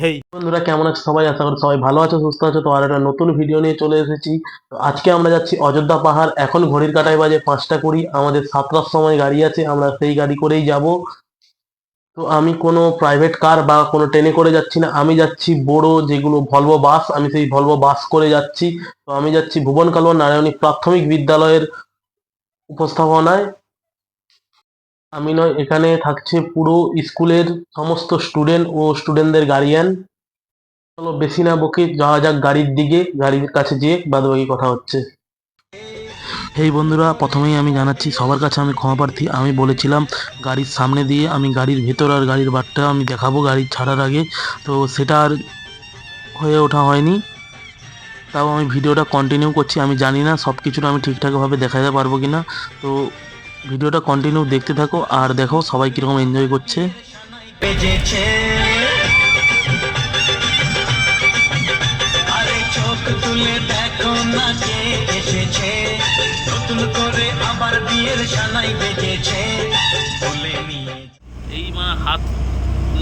হেই বন্ধুরা, কেমন আছে সবাই? আশা করি সবাই ভালো আছো, সুস্থ আছো। তো আর একটা নতুন ভিডিও নিয়ে চলে এসেছি। তো আজকে আমরা যাচ্ছি অযোধ্যা পাহাড়। এখন ঘড়ির কাটায় বাজে পাঁচটা কুড়ি। আমাদের সাতটার সময় গাড়ি আছে, আমরা সেই গাড়ি করেই যাব। তো আমি কোনো প্রাইভেট কার বা কোনো ট্রেনে করে যাচ্ছি না। আমি যাচ্ছি বড় যেগুলো ভলভো বাস আমি সেই ভলভো বাস করে যাচ্ছি। তো আমি যাচ্ছি ভুবন কালোয়া নারায়ণী প্রাথমিক বিদ্যালয়ের উপস্থাপনায়। আমি নয়, এখানে থাকছে পুরো স্কুলের সমস্ত স্টুডেন্ট ও স্টুডেন্টদের গার্ডিয়ান চলো বেশি না বকে, যাওয়া যাক গাড়ির দিকে, গাড়ির কাছে যেয়ে বাদবাকি কথা হচ্ছে। এই বন্ধুরা, প্রথমেই আমি জানাচ্ছি, সবার কাছে আমি ক্ষমা প্রার্থী। আমি বলেছিলাম, গাড়ির সামনে দিয়ে আমি গাড়ির ভেতর আর গাড়ির বাটটা আমি দেখাবো গাড়ি ছাড়ার আগে। তো সেটা আর হয়ে ওঠা হয়নি। তাও আমি ভিডিওটা কন্টিনিউ করছি, আমি জানি না সব কিছুটা আমি ঠিকঠাকভাবে দেখাতে পারব কি না তো ভিডিওটা কন্টিনিউ দেখতে থাকো আর দেখো সবাই কীরকম এনজয় করছে। বেজেছে। আরে দেখো না কে এসেছে। নতুন করে আবার বিয়ের সানাই বেজেছে। বলে নিয়ে এই মা হাত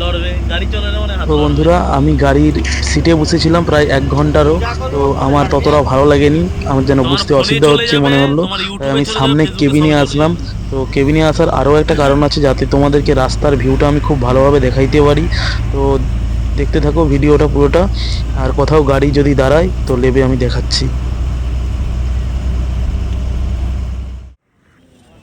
মানে তো বন্ধুরা আমি গাড়ির সিটে বসেছিলাম প্রায় এক ঘন্টারও তো আমার ততটা ভালো লাগেনি আমার যেন বুঝতে অসুবিধা হচ্ছে মনে হলো। তাই আমি সামনে কেবিনে আসলাম তো কেবিনে আসার আরও একটা কারণ আছে যাতে তোমাদেরকে রাস্তার ভিউটা আমি খুব ভালোভাবে দেখাইতে পারি। তো দেখতে থাকো ভিডিওটা পুরোটা আর কোথাও গাড়ি যদি দাঁড়ায় তো লেবে আমি দেখাচ্ছি।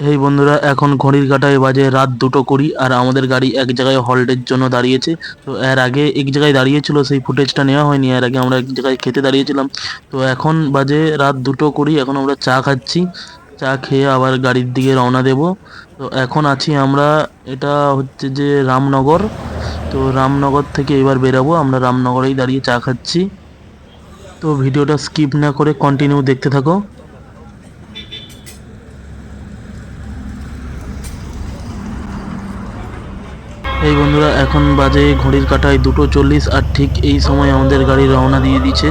এই বন্ধুরা, এখন ঘড়ির কাটায় বাজে রাত দুটো করি আর আমাদের গাড়ি এক জায়গায় হল্টের জন্য দাঁড়িয়েছে। তো এর আগে এক জায়গায় দাঁড়িয়েছিল, সেই ফুটেজটা নেওয়া হয়নি, এর আগে আমরা এক জায়গায় খেতে দাঁড়িয়েছিলাম। তো এখন বাজে রাত দুটো করি এখন আমরা চা খাচ্ছি। চা খেয়ে আবার গাড়ির দিকে রওনা দেব। তো এখন আছি আমরা, এটা হচ্ছে যে রামনগর। তো রামনগর থেকে এবার বেরাবো, আমরা রামনগরেই দাঁড়িয়ে চা খাচ্ছি। তো ভিডিওটা স্কিপ না করে কন্টিনিউ দেখতে থাকো এই বন্ধুরা এখন বাজে ঘড়ির কাটায় দুটো চল্লিশ আর ঠিক এই সময় আমাদের গাড়ি রওনা দিয়ে দিচ্ছে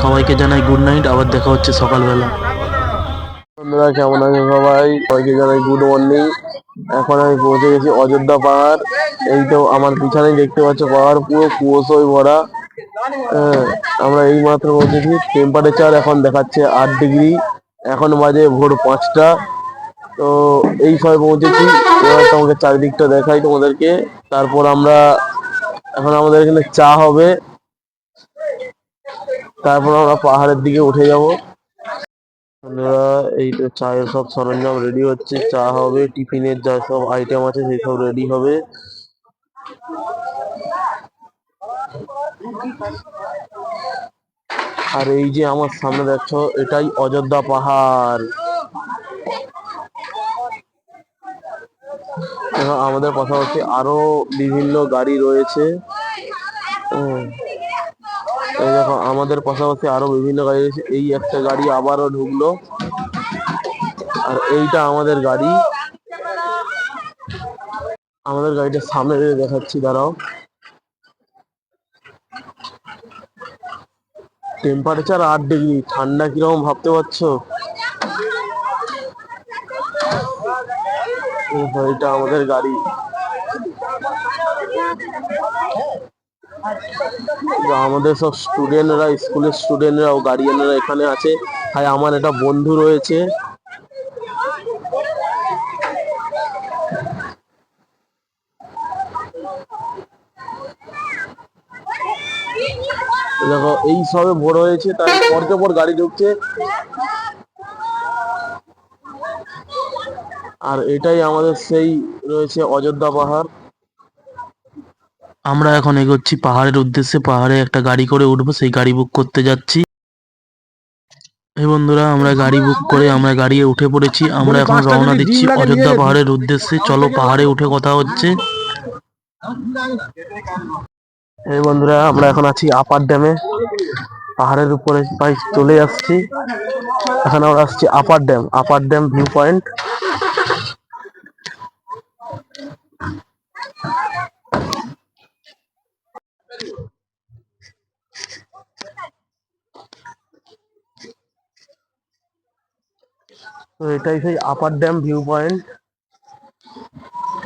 সবাইকে জানাই গুড নাইট আবার দেখা হচ্ছে সকালবেলা। বন্ধুরা কেমন আছে সবাই? সবাইকে জানাই গুড মর্নিং এখন আমি পৌঁছে গেছি অযোধ্যা পাহাড়। এই তো আমার পিছনেই দেখতে পাচ্ছ পাহাড় পুরো কুয়াশায় ভরা। হ্যাঁ, আমরা এই মাত্র পৌঁছেছি। টেম্পারেচার এখন দেখাচ্ছে আট ডিগ্রি এখন বাজে ভোর পাঁচটা। তো এই সময় পৌঁছেছি। এবার তোমাকে চারিদিকটা দেখাই তোমাদেরকে। তারপর আমরা এখন আমাদের এখানে চা হবে। তারপর আমরা পাহাড়ের দিকে উঠে যাব। এই তো চায়ের সব সরঞ্জাম রেডি হচ্ছে। চা হবে, টিফিনের যা সব আইটেম আছে সেই সব রেডি হবে। আর এই যে আমার সামনে দেখছ, এটাই অযোধ্যা পাহাড়। এবং আমাদের পাশাপাশি আরও বিভিন্ন গাড়ি রয়েছে। এই দেখো, আমাদের পাশাপাশি আরও বিভিন্ন গাড়ি রয়েছে। এই একটা গাড়ি আবারও ঢুকলো। আর এইটা আমাদের গাড়ি। আমাদের গাড়িটা সামনে দেখাচ্ছি, দাঁড়াও। টেম্পারেচার আট ডিগ্রি ঠান্ডা কীরকম ভাবতে পারছ এই তো এটা আমাদের গাড়ি। আমাদের সব স্টুডেন্টরা স্কুলের স্টুডেন্টরা ও গার্ডিয়ানরা এখানে আছে। আর আমার একটা বন্ধু রয়েছে। দেখো, এই সবে ভোর হয়েছে তাই পরকে পর গাড়ি ঢুকছে। আর এটাই আমাদের সেই রয়েছে অযোধ্যা পাহাড়। আমরা এখন এগোচ্ছি পাহাড়ের উদ্দেশ্যে পাহাড়ে একটা গাড়ি করে উঠবো সেই গাড়ি বুক করতে যাচ্ছি। এই বন্ধুরা আমরা গাড়ি বুক করে আমরা গাড়ি উঠে পড়েছি। আমরা এখন রওনা দিচ্ছি অযোধ্যা পাহাড়ের উদ্দেশ্যে। চলো পাহাড়ে উঠে কথা হচ্ছে। এই বন্ধুরা আমরা এখন আছি আপার ড্যামে। পাহাড়ের উপরে প্রায় চলে আসছি। এখন আমরা আসছি upper dam upper dam view point তো এটাই সেই আপার ড্যাম ভিউ পয়েন্ট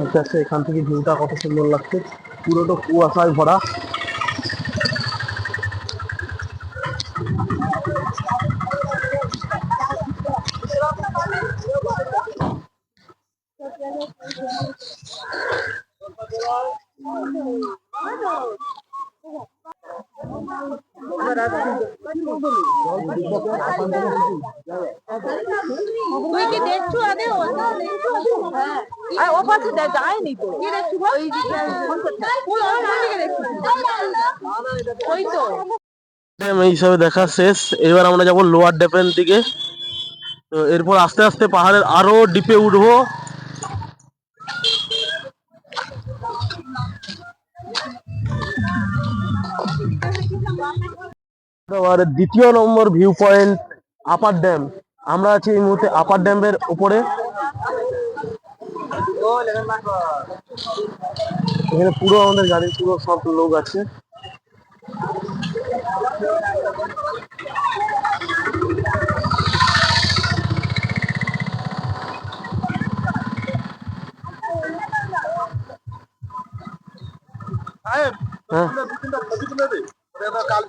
আচ্ছা এখান থেকে ভিউটা কত সুন্দর লাগছে। পুরোটা কুয়াশায় ভরা। দে- যায়নি তো ওই তো দেখা শেষ। এবার আমরা যাব লোয়ার ড্যামের দিকে। তো এরপর আস্তে আস্তে পাহাড়ের আরও ডিপে উঠবো। দ্বিতীয় নম্বর ভিউ পয়েন্ট আপার ড্যাম আমরা আছি এই মুহূর্তে আপার ড্যামের উপরে। এখানে পুরো আমাদের গাড়ির পুরো সব লোক আছে। হ্যাঁ।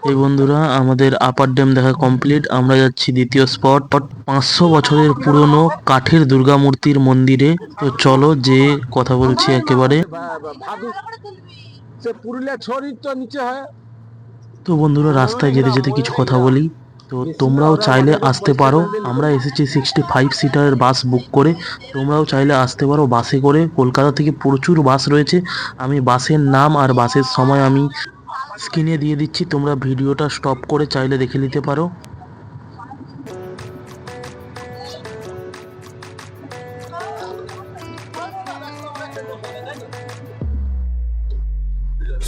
এই বন্ধুরা, আমাদের আপার ড্যাম দেখা কমপ্লিট আমরা যাচ্ছি দ্বিতীয় স্পট পাঁচশো বছরের পুরনো কাঠের দুর্গা মূর্তির মন্দিরে। তো চলো যে কথা বলছি একেবারে। তো বন্ধুরা, রাস্তায় যেতে যেতে কিছু কথা বলি। তো তোমরাও চাইলে আসতে পারো। আমরা এসেছি সিক্সটি ফাইভ সিটারের বাস বুক করে। তোমরাও চাইলে আসতে পারো বাসে করে। কলকাতা থেকে প্রচুর বাস রয়েছে। আমি বাসের নাম আর বাসের সময় আমি স্ক্রিনে দিয়ে দিচ্ছি, তোমরা ভিডিওটা স্টপ করে চাইলে দেখে নিতে পারো।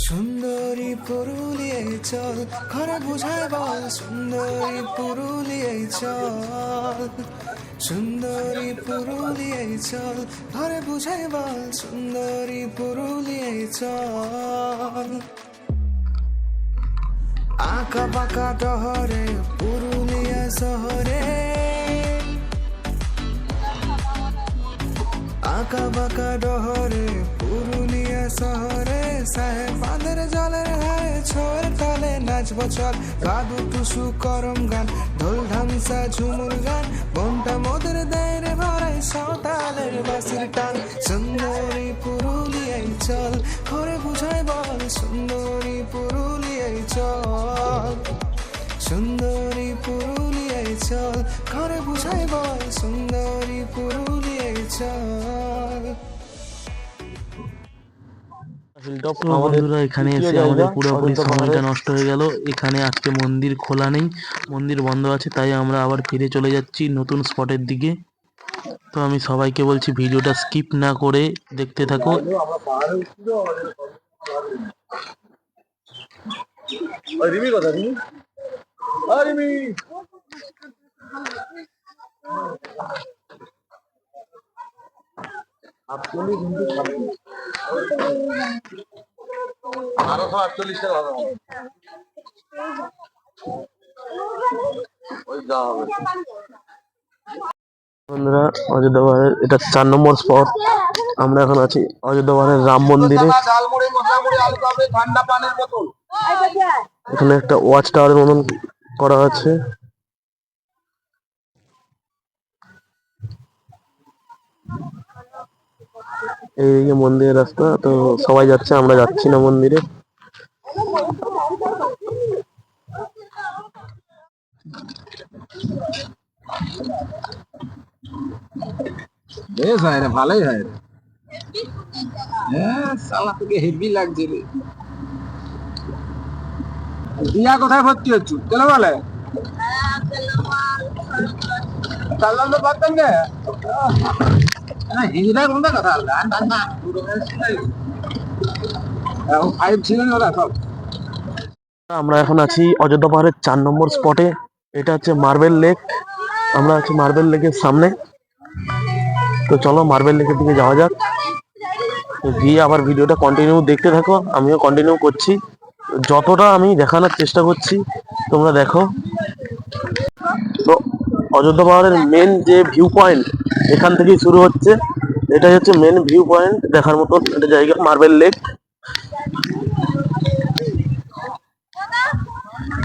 সুন্দরী পুরুলিয়ায় চল ঘরে বুঝায় বল, সুন্দরী পুরুলিয়ায় চল। সুন্দরী পুরুলিয়ায় চল ঘরে বুঝায় বল, সুন্দরী পুরুলিয়ায় চল। আঁকা বাঁকা ডহরে, পুরুলিয়া শহরে। আঁকা বাঁকা ডহরে, পুরুলিয়া শহরে। সাহেব বাঁধের জলের হায় ছোর তালে নাচব চল। কাদু টুসু করম গান, ঢোল ঢামসা ঝুমুর গান। বনটা মোদের দেয় রে ভরাই সাঁওতালের বাসির টান। সুন্দরী পুরুলিয়ায় বন্ধুরা এখানে এসে আমাদের পুরোপুরি সময়টা নষ্ট হয়ে গেল। এখানে আজকে মন্দির খোলা নেই মন্দির বন্ধ আছে তাই আমরা আবার ফিরে চলে যাচ্ছি নতুন স্পটের দিকে। তো আমি সবাইকে বলছি ভিডিওটা স্কিপ না করে দেখতে থাকো। বন্ধুরা অযোধ্যা পাহাড়ের এটা চার নম্বর স্পট আমরা এখন আছি অযোধ্যা পাহাড়ের রাম মন্দিরে। এখানে একটা ওয়াচ টাওয়ারের মতন করা আছে। এইদিকে মন্দিরের রাস্তা তো সবাই যাচ্ছে আমরা যাচ্ছি না মন্দিরে। বেশ হয় রে, ভালোই হয় রে। হ্যাঁ সালা থেকে হেভি লাগছে রে। দিয়া কোথায় ভর্তি হচ্ছু চলো বলে কথা ফাইভ ছিল না ওরা সব। আমরা এখন আছি অযোধ্যা পাহাড়ের চার নম্বর স্পটে এটা হচ্ছে মার্বেল লেক আমরা আছি মার্বেল লেকের সামনে। তো চলো মার্বেল লেকের দিকে যাওয়া যাক। তো গিয়ে আবার ভিডিওটা কন্টিনিউ দেখতে থাকো। আমিও কন্টিনিউ করছি। যতটা আমি দেখানোর চেষ্টা করছি, তোমরা দেখো। তো অযোধ্যা পাহাড়ের মেন যে ভিউ পয়েন্ট এখান থেকেই শুরু হচ্ছে। এটাই হচ্ছে মেন ভিউ পয়েন্ট দেখার মতন একটা জায়গা মার্বেল লেক তো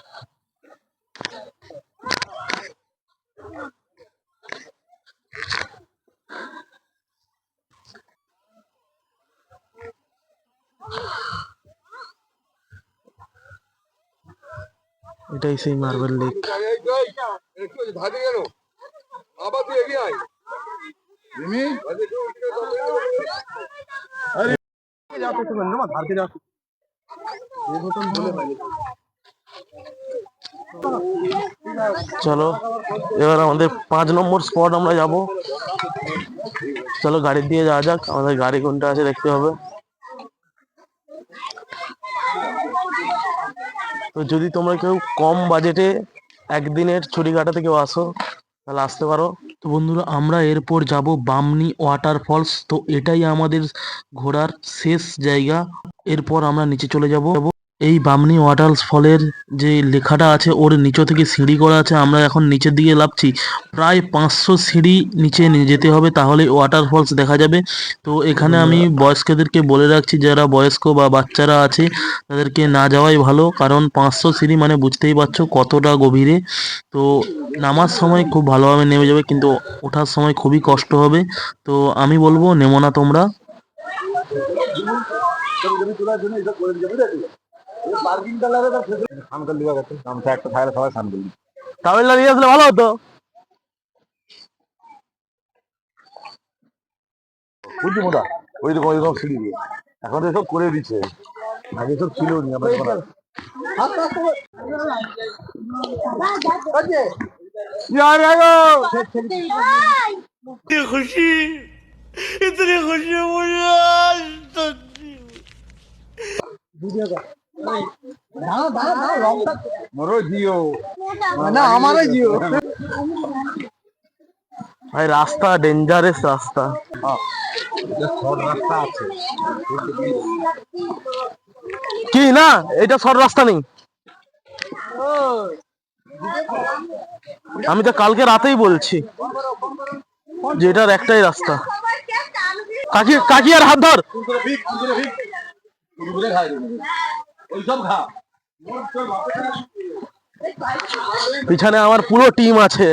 এটাই সেই মার্বেল লেক চলো এবার আমাদের পাঁচ নম্বর স্পট আমরা যাব। চলো গাড়ি দিয়ে যাওয়া যাক। আমাদের গাড়ি কোনটা আছে দেখতে হবে। তো যদি তোমরা কেউ কম বাজেটে একদিনের ছুটি কাটাতে কেউ আসো, তাহলে আসতে পারো। তো বন্ধুরা, আমরা এরপর যাব বামনি ওয়াটারফলস। তো এটাই আমাদের ঘোরার শেষ জায়গা। এরপর আমরা নিচে চলে যাব। এই বামনি ওয়াটারফলের যে লেখাটা আছে, ওর নিচে থেকে সিঁড়ি করা আছে, আমরা এখন নিচের দিকে লাফছি। প্রায় পাঁচশো সিঁড়ি নিচে যেতে হবে, তাহলে ওয়াটারফলস দেখা যাবে। তো এখানে আমি বয়স্কদেরকে বলে রাখছি, যারা বয়স্ক বা বাচ্চারা আছে, তাদেরকে না যাওয়াই ভালো। কারণ পাঁচশো সিঁড়ি মানে বুঝতেই পারছ কতটা গভীরে। তো নামার সময় খুব ভালোভাবে নেমে যাবে, কিন্তু ওঠার সময় খুবই কষ্ট হবে। তো আমি বলব, নেমো না তোমরা। ভালো হতো। বুঝলি মোটা ওই রকম ওইরকম সিঁড়ি এখন এসব করে দিচ্ছে। আগে সব ছিল খুশি খুশি মুঝে ভাই রাস্তা ডেঞ্জারাস রাস্তা। আছে। কি না এটা সর রাস্তা নেই। আমি তো কালকে রাতেই বলছি যে এটার একটাই রাস্তা। কাকি কাকি আর হাত ধর। ওইসব খা। পিছনে আমার পুরো টিম আছে।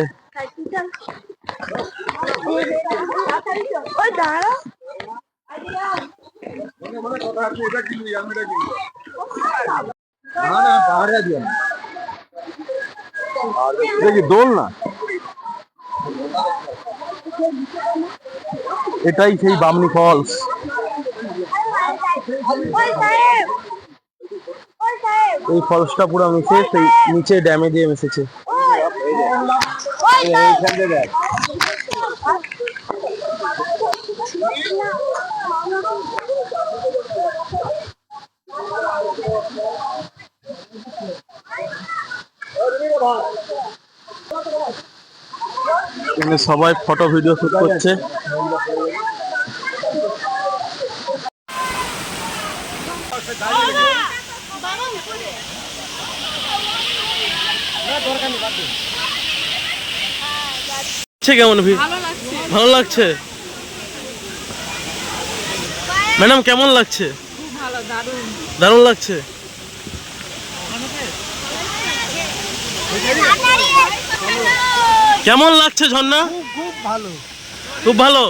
দেখি দোল না? এটাই সেই বামনি ফলস ওই সাহেব ওই সাহেব এই ফলসটা পুরো মিশে সেই নিচে ড্যামে দিয়ে মিশেছে। সবাই ফটো ভিডিও শুট করছে। কেমন ভি ভালো লাগছে। ম্যাডাম কেমন লাগছে? দারুণ। লাগছে? কেমন লাগছে ঝর্ণা? খুব ভালো। খুব ভালো?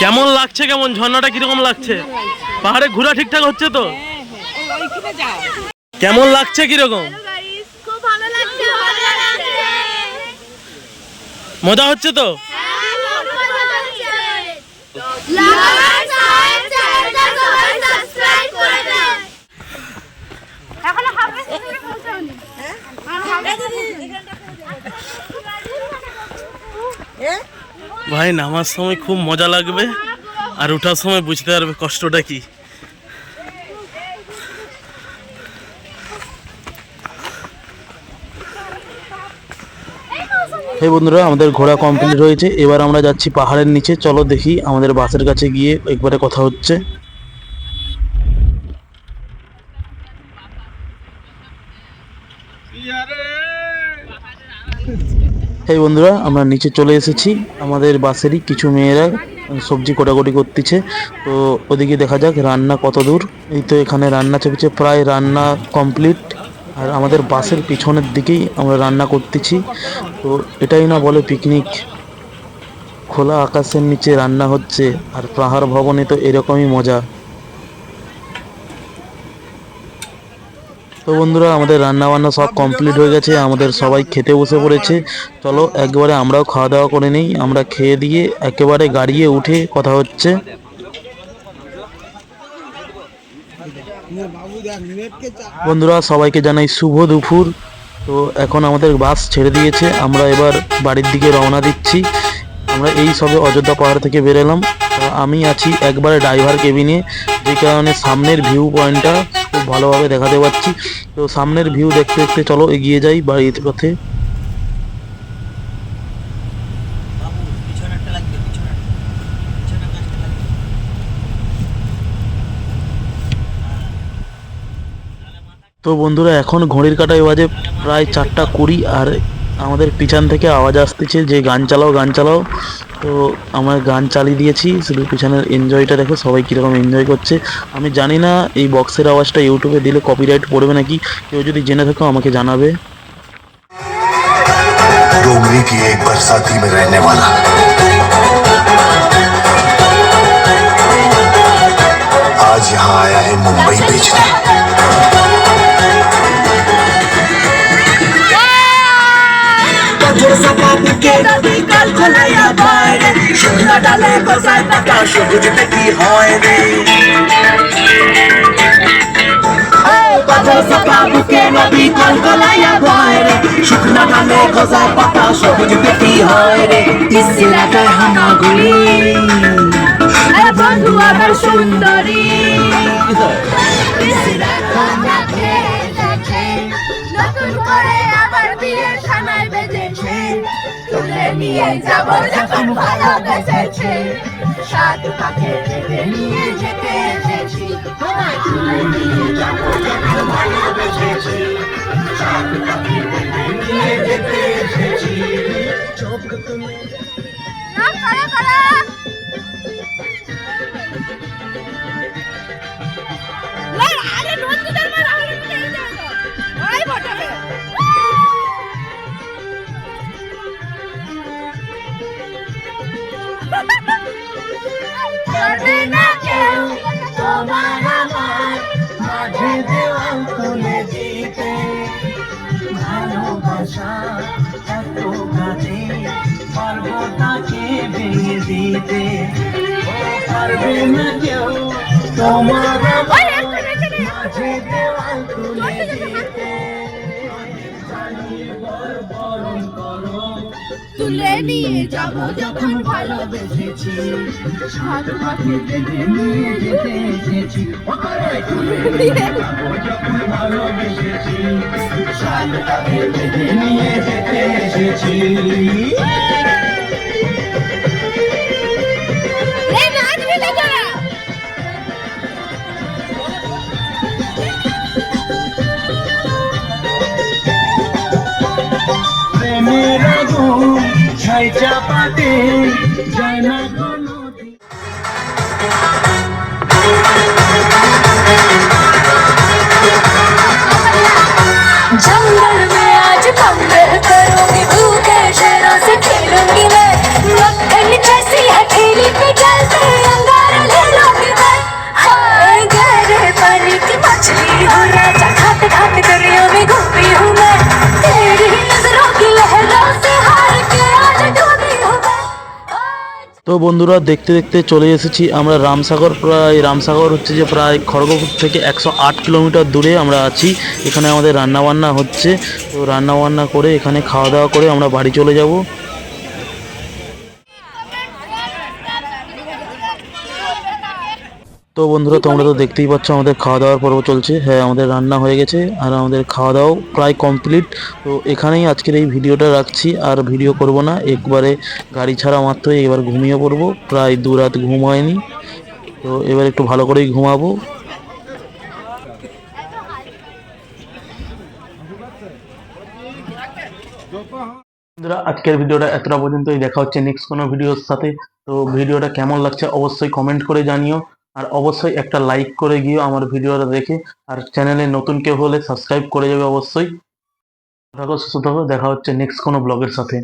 কেমন লাগছে কেমন? ঝর্ণাটা কীরকম লাগছে? পাহাড়ে ঘোরা ঠিকঠাক হচ্ছে তো? কেমন লাগছে কীরকম খুব ভালো লাগছে ভালো লাগছে মজা হচ্ছে তো? পৌঁছাওনি ভাই নামার সময় খুব মজা লাগবে আর ওঠার সময় বুঝতে পারবে কষ্টটা কি। এই বন্ধুরা, আমাদের ঘোরা কমপ্লিট হয়েছে। এবার আমরা যাচ্ছি পাহাড়ের নিচে। চলো দেখি আমাদের বাসের কাছে গিয়ে একবারে কথা হচ্ছে। এই বন্ধুরা, আমরা নিচে চলে এসেছি। আমাদের বাসেরই কিছু মেয়েরা সবজি কোটাকুটি করতেছে। তো ওদিকে দেখা যাক রান্না কত দূর। এই তো এখানে রান্না চলছে। প্রায় রান্না কমপ্লিট আর আমাদের বাসের পিছনের দিকেই আমরা রান্না করতেছি। তো এটাই না বলে পিকনিক খোলা আকাশের নিচে রান্না হচ্ছে, আর পাহাড় ভবনে তো এরকমই মজা। তো বন্ধুরা, আমাদের রান্না বান্না সব কমপ্লিট হয়ে গেছে, আমাদের সবাই খেতে বসে পড়েছে। চলো, একবারে আমরাও খাওয়া দাওয়া করে নিই। আমরা খেয়ে দিয়ে একেবারে গাড়িয়ে উঠে কথা হচ্ছে। বন্ধুরা, সবাইকে জানাই শুভ দুপুর। তো এখন আমাদের বাস ছেড়ে দিয়েছে। আমরা এবার বাড়ির দিকে রওনা দিচ্ছি। আমরা এই সবে অযোধ্যা পাহাড় থেকে বেরোলাম আমি আছি একবারে ড্রাইভার কেবিনে, যে কারণে সামনের ভিউ পয়েন্টটা খুব ভালোভাবে দেখাতে পাচ্ছি তো সামনের ভিউ দেখতে দেখতে চলো এগিয়ে যাই বাড়ির পথে। তো বন্ধুরা এখন ঘড়ির কাটায় বাজে প্রায় চারটা কুড়ি আর আমাদের পিছন থেকে আওয়াজ আসতেছে যে গান চালাও গান চালাও তো আমরা গান চালিয়ে দিয়েছি শুধু পিছনের এনজয়টা দেখো সবাই কীরকম এনজয় করছে আমি জানি না এই বক্সের আওয়াজটা ইউটিউবে দিলে কপিরাইট পড়বে নাকি কেউ যদি জেনে থাকো আমাকে জানাবে डोंगरी की एक बरसाती में रहने वाला आज यहाँ आया है मुंबई बेचने কঠোর বুকে নদী কাল খোলাইয়া বাইরে শুকনা ডালে গজায় পাতা সবুজ দেখি হয় রে? কাল খোলাইয়া বাইরে শুকনা ডালে গজায় পাতা সবুজ দেখি হয়? রে ইসলাটায় হামাগুড়ি বন্ধু আমার সুন্দরী নিয়ে যাব যখন ভালোবেসেছে। সাত পাখে রেখে নিয়ে যেতে এসেছি। তোমায় তুলে নিয়ে যাব যখন ভালোবেসেছি। সাত পাখে রেখে নিয়ে যেতে এসেছি। চোখ তুলে না, করা করা। আরে নন্দুদের মারা তো এই যাবে ওরাই ফটাবে করবে না কেউ তোমার আমার মাঝে দেওয়াল তুলে দিতে। ভালোবাসা এত কাজে পারব তাকে ভেঙে দিতে। পারবে না কেউ তোমার আমার তুলে নিয়ে যাব যখন ভালোবেসেছি। সাত পাখি বেঁধে নিয়ে যেতে এসেছি। তুলে নিয়ে নিয়ে যেতে এসেছি। घ्यायच्या पाठी जन তো বন্ধুরা, দেখতে দেখতে চলে এসেছি আমরা রামসাগর। প্রায় রামসাগর হচ্ছে যে প্রায় খড়গপুর থেকে একশো আট কিলোমিটার দূরে আমরা আছি। এখানে আমাদের রান্নাবান্না হচ্ছে। তো রান্নাবান্না করে এখানে খাওয়া দাওয়া করে আমরা বাড়ি চলে যাব। তো বন্ধুরা, তোমরা তো দেখতেই পাচ্ছ আমাদের খাওয়া দাওয়ার পর্ব চলছে। হ্যাঁ আমাদের রান্না হয়ে গেছে আর আমাদের খাওয়া দাওয়াও প্রায় কমপ্লিট তো এখানেই আজকের এই ভিডিওটা রাখছি। আর ভিডিও করব না, একবারে গাড়ি ছাড়া মাত্রই এবার ঘুমিয়ে পড়ব। প্রায় দু রাত ঘুম হয়নি। তো এবার একটু ভালো করেই ঘুমাবো। বন্ধুরা, আজকের ভিডিওটা এতটা পর্যন্তই। দেখা হচ্ছে নেক্সট কোনো ভিডিওর সাথে। তো ভিডিওটা কেমন লাগছে অবশ্যই কমেন্ট করে জানিও। আর অবশ্যই একটা লাইক করে গিয়ে আমার ভিডিওটা দেখে, আর চ্যানেলে নতুন কেউ হলে সাবস্ক্রাইব করে যাবে অবশ্যই। থাকো, সুস্থ থাকো, দেখা হচ্ছে নেক্সট কোনো ব্লগের সাথে।